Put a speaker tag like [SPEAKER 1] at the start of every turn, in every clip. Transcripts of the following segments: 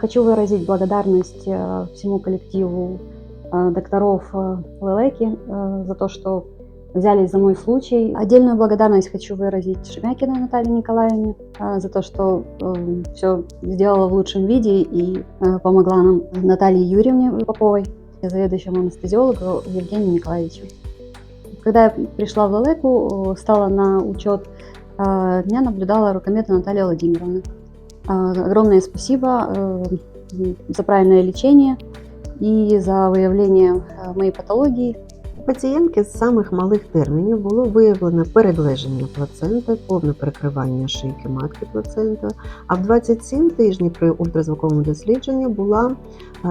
[SPEAKER 1] Хочу выразить благодарность э, всему коллективу э, докторов э, Лелеки за то, что взялись за мой случай. Отдельную благодарность хочу выразить Шемякиной Наталье Николаевне за то, что все сделала в лучшем виде и помогла нам Наталье Юрьевне Поповой, заведующему анестезиологу Евгению Николаевичу. Когда я пришла в Лелеку, стала на учет, меня наблюдала рукомета Наталья Владимировна. Э, Огромное спасибо э, за правильное лечение и за выявление э, моей патологии.
[SPEAKER 2] Пацієнтки з самих малих термінів було виявлено переглеження плаценти, повне перекривання шийки матки плацента. А в 27 тижнів при ультразвуковому дослідженні була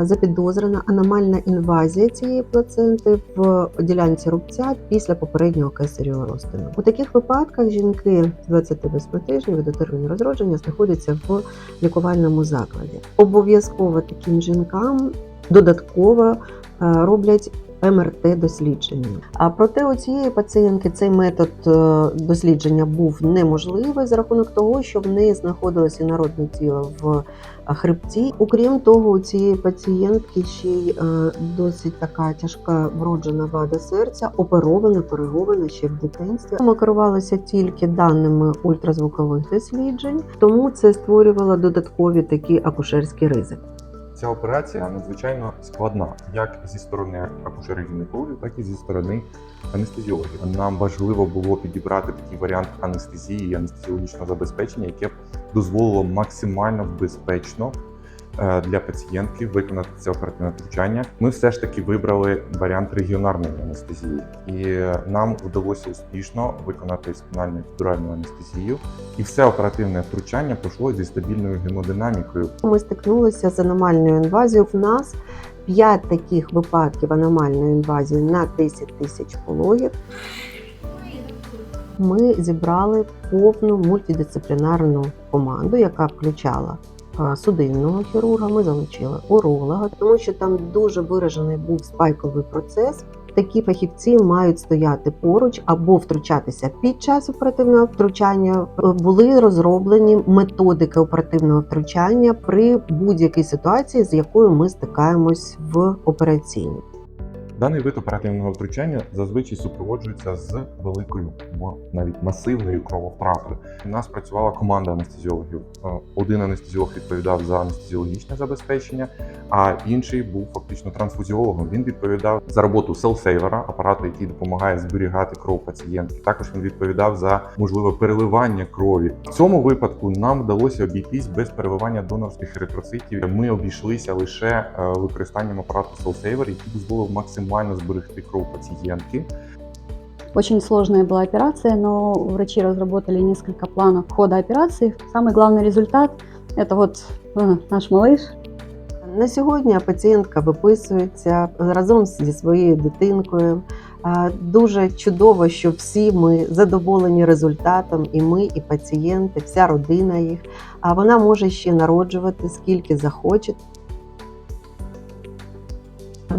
[SPEAKER 2] запідозрена аномальна інвазія цієї плаценти в ділянці рубця після попереднього кесарєвого розтину. У таких випадках жінки з 28 тижнів до терміну розродження знаходяться в лікувальному закладі. Обов'язково таким жінкам додатково роблять МРТ дослідження. А проте у цієї пацієнтки цей метод е, дослідження був неможливий за рахунок того, що в неї знаходилося інородне тіло в е, хребті. Окрім того, у цієї пацієнтки ще й е, досить така тяжка вроджена вада серця, оперована, коригована ще в дитинстві. Ми керувалися тільки даними ультразвукових досліджень, тому це створювало додаткові такі акушерські ризики.
[SPEAKER 3] Ця операція надзвичайно складна, як зі сторони акушерів гінекологів, так і зі сторони анестезіологів. Нам важливо було підібрати такий варіант анестезії і анестезіологічного забезпечення, яке б дозволило максимально безпечно для пацієнтки виконати це оперативне втручання. Ми все ж таки вибрали варіант регіонарної анестезії, і нам вдалося успішно виконати спінальну епідуральну анестезію. І все оперативне втручання пройшло зі стабільною гемодинамікою.
[SPEAKER 2] Ми стикнулися з аномальною інвазією. В нас 5 таких випадків аномальної інвазії на 10 тисяч пологів. Ми зібрали повну мультидисциплінарну команду, яка включала судинного хірурга, ми залучили уролога, тому що там дуже виражений був спайковий процес. Такі фахівці мають стояти поруч або втручатися під час оперативного втручання. Були розроблені методики оперативного втручання при будь-якій ситуації, з якою ми стикаємось в операційній.
[SPEAKER 3] Даний вид оперативного втручання зазвичай супроводжується з великою, або навіть масивною крововтратою. У нас працювала команда анестезіологів. Е, Один анестезіолог відповідав за анестезіологічне забезпечення, а інший був фактично трансфузіологом. Він відповідав за роботу селфсейвера, апарату, який допомагає зберігати кров пацієнтки. Також він відповідав за можливе переливання крові. В цьому випадку нам вдалося обійтись без переливання донорських еритроцитів. Ми обійшлися лише е, використанням апарату селфсейвер, який дозволив максимально зберегти кров пацієнтки.
[SPEAKER 1] Очень сложная была операция, но врачи разработали несколько планов хода операции. Самый главный результат – это вот э, наш малыш,
[SPEAKER 2] На сьогодні пацієнтка виписується разом зі своєю дитинкою. А, Дуже чудово, що всі ми задоволені результатом, і ми, і пацієнти, вся родина їх. А вона може ще народжувати скільки захоче.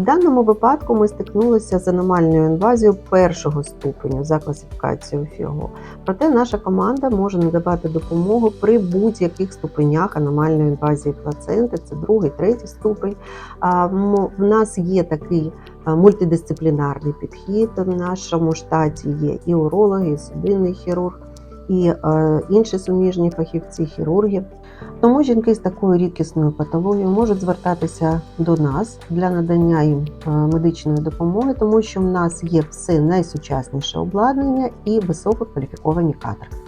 [SPEAKER 2] Даному випадку ми стикнулися з аномальною інвазією першого ступеню за класифікацією ФІГО. Проте наша команда може надавати допомогу при будь-яких ступенях аномальної інвазії плаценти. Це другий, третій ступень. В нас є такий мультидисциплінарний підхід. В нашому штаті є і урологи, і судинний хірург, і е, інші суміжні фахівці, хірурги. Тому жінки з такою рідкісною патологією можуть звертатися до нас для надання їм е, медичної допомоги, тому що в нас є все найсучасніше обладнання і висококваліфіковані кадри.